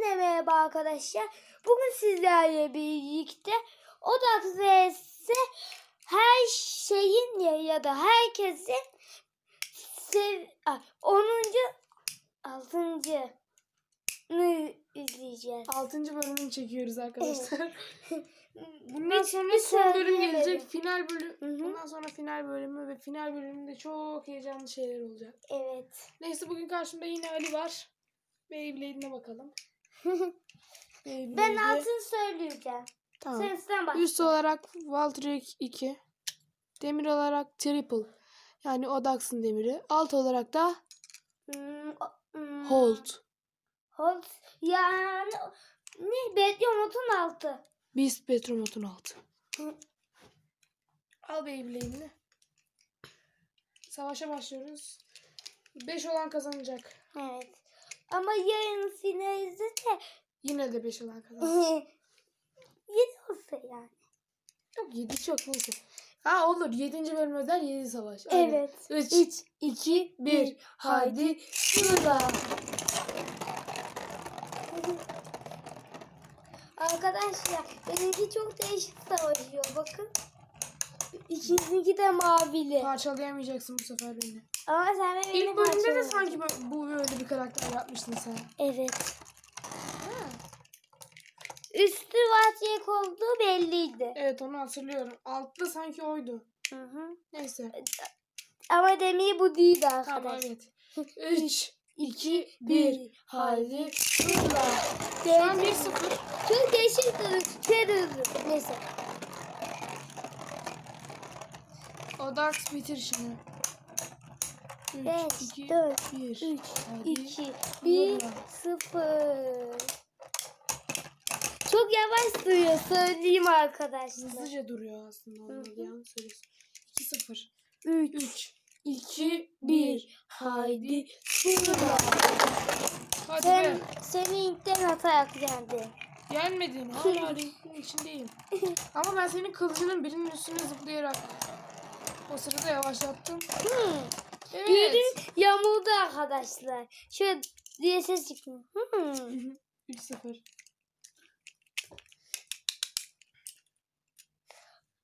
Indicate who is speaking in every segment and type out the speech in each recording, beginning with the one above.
Speaker 1: Hepinize merhaba arkadaşlar. Bugün sizlerle birlikte Odak vs her şeyin ya, ya da herkesin sev Ay, 10. 6. izleyeceğiz.
Speaker 2: 6. bölümünü çekiyoruz arkadaşlar. Bundan sonra son bölüm gelecek. Final bölüm.
Speaker 1: Hı hı.
Speaker 2: Bundan sonra final bölümü ve final bölümünde çok heyecanlı şeyler olacak.
Speaker 1: Evet.
Speaker 2: Neyse bugün karşımda yine Ali var. Beyblade'ine bakalım.
Speaker 1: ben altın söyleyeceğim.
Speaker 2: Tamam.
Speaker 1: Sen sen bak.
Speaker 2: Üst olarak Valtryek 2. Demir olarak Triple. Yani Odax'ın demiri. Alt olarak da
Speaker 1: Hmm, hmm.
Speaker 2: Holt.
Speaker 1: Holt. Yani ne? Bekliyomotun altı.
Speaker 2: Beast Petromot'un altı.
Speaker 1: Hı.
Speaker 2: Al Beyblade'ini. Savaşa başlıyoruz. 5 olan kazanacak.
Speaker 1: Evet. Ama yarın finalizde de
Speaker 2: Yine de 5 olan kazanacak.
Speaker 1: yedi olsa yani.
Speaker 2: Yok 7 çok neyse. Ha olur 7. bölüm özel 7 savaş.
Speaker 1: Evet.
Speaker 2: 3,
Speaker 1: Üç,
Speaker 2: 2, 1. Haydi şurada.
Speaker 1: Arkadaşlar benimki çok değişik savaşıyor bakın. İkinizinki de mavili.
Speaker 2: Parçalayamayacaksın bu sefer beni.
Speaker 1: Ama sen beni
Speaker 2: İlk bölümde de sanki bu böyle bir karakter yapmıştın sen.
Speaker 1: Evet. Üstü vatiyek olduğu belliydi.
Speaker 2: Evet onu hatırlıyorum. Altta sanki oydu.
Speaker 1: Hı hı.
Speaker 2: Neyse.
Speaker 1: Ama demiri bu değildi
Speaker 2: Tamam
Speaker 1: arkadaşlar.
Speaker 2: evet. 3, 2, 1. Haydi şurada. Şu an 1-0.
Speaker 1: Çok değişik bir şey Neyse.
Speaker 2: Odax bitir şimdi.
Speaker 1: 5,
Speaker 2: 3, 2,
Speaker 1: 4,
Speaker 2: 1.
Speaker 1: 3,
Speaker 2: Hadi.
Speaker 1: 2, 1, 0. Çok yavaş duyuyor söyleyeyim arkadaşlar.
Speaker 2: Hızlıca duruyor aslında yanlış söylüyorsun. 2-0.
Speaker 1: 3,
Speaker 2: 3, 2,
Speaker 1: 1.
Speaker 2: 1.
Speaker 1: Haydi şurada.
Speaker 2: Hadi
Speaker 1: Sen,
Speaker 2: be.
Speaker 1: ilkten atarak yendi.
Speaker 2: Yenmedin. Hala ringin içindeyim. Ama ben senin kılıcının birinin üstüne zıplayarak o sırada yavaşlattım.
Speaker 1: Hmm.
Speaker 2: Evet.
Speaker 1: Biri yamuldu arkadaşlar. Şöyle diye ses çıkıyor. Hmm.
Speaker 2: 3-0.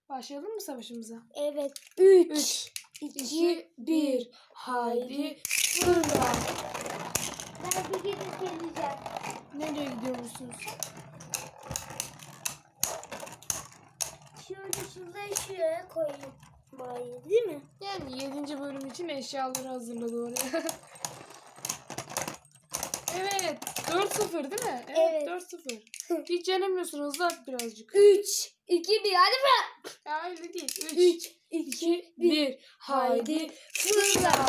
Speaker 2: Başlayalım mı savaşımıza?
Speaker 1: Evet. 3,
Speaker 2: 3,
Speaker 1: 2,
Speaker 2: 2,
Speaker 1: 1.
Speaker 2: 1. Haydi şurada.
Speaker 1: Ben bir gidip geleceğim.
Speaker 2: Nereye gidiyormuşsunuz?
Speaker 1: Şöyle şurayı şuraya koyayım. Burayı değil mi?
Speaker 2: Yani 7. bölüm için eşyaları hazırladı oraya. evet. 4-0 değil mi?
Speaker 1: Evet.
Speaker 2: 4-0. Hiç yenemiyorsun. Hızlı at birazcık.
Speaker 1: 3, 2, 1. Hadi be.
Speaker 2: Ya öyle değil. 3,
Speaker 1: 3,
Speaker 2: 2, 1. Haydi
Speaker 1: fırla.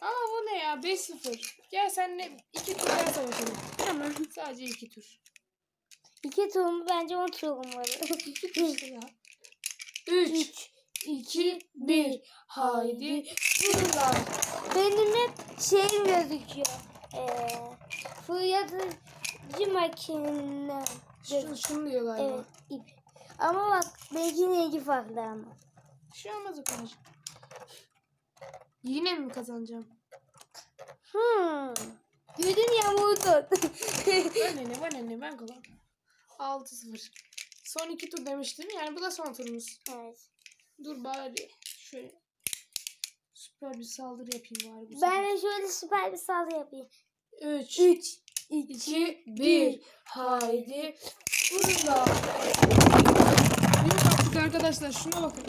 Speaker 2: Ama bu ne ya? 5-0. Gel senle 2 tur daha savaşalım.
Speaker 1: Tamam.
Speaker 2: Sadece 2 tur.
Speaker 1: İki tuğumu bence on tuğum var.
Speaker 2: 2 tur ya. 3, 2, 1. Haydi fırla.
Speaker 1: Benim hep şeyim gözüküyor. Ee, fırlatıcı makinem.
Speaker 2: Şunu, şunu diyor galiba.
Speaker 1: Evet ip. Ama bak belki rengi farklı ama.
Speaker 2: Bir şey olmaz o kadar. Yine mi kazanacağım?
Speaker 1: Hmm. Gördün yağmuru tut.
Speaker 2: Bana ne bana ne ben kalan. 6-0. Son iki tur demiştim. Yani bu da son turumuz.
Speaker 1: evet.
Speaker 2: Dur bari şöyle süper bir saldırı yapayım bari bu
Speaker 1: Ben de şöyle süper bir saldırı yapayım.
Speaker 2: 3,
Speaker 1: 3,
Speaker 2: 2, 1. Haydi. Fırla. Büyük attık arkadaşlar. Şuna bakın.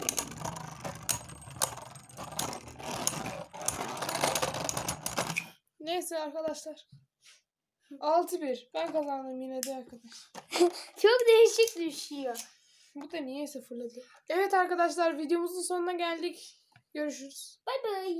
Speaker 2: Neyse arkadaşlar. 6-1. Ben kazandım yine de arkadaşlar.
Speaker 1: Çok değişik düşüyor.
Speaker 2: Bu da niyeyse fırladı. Evet arkadaşlar videomuzun sonuna geldik. Görüşürüz.
Speaker 1: Bay bay.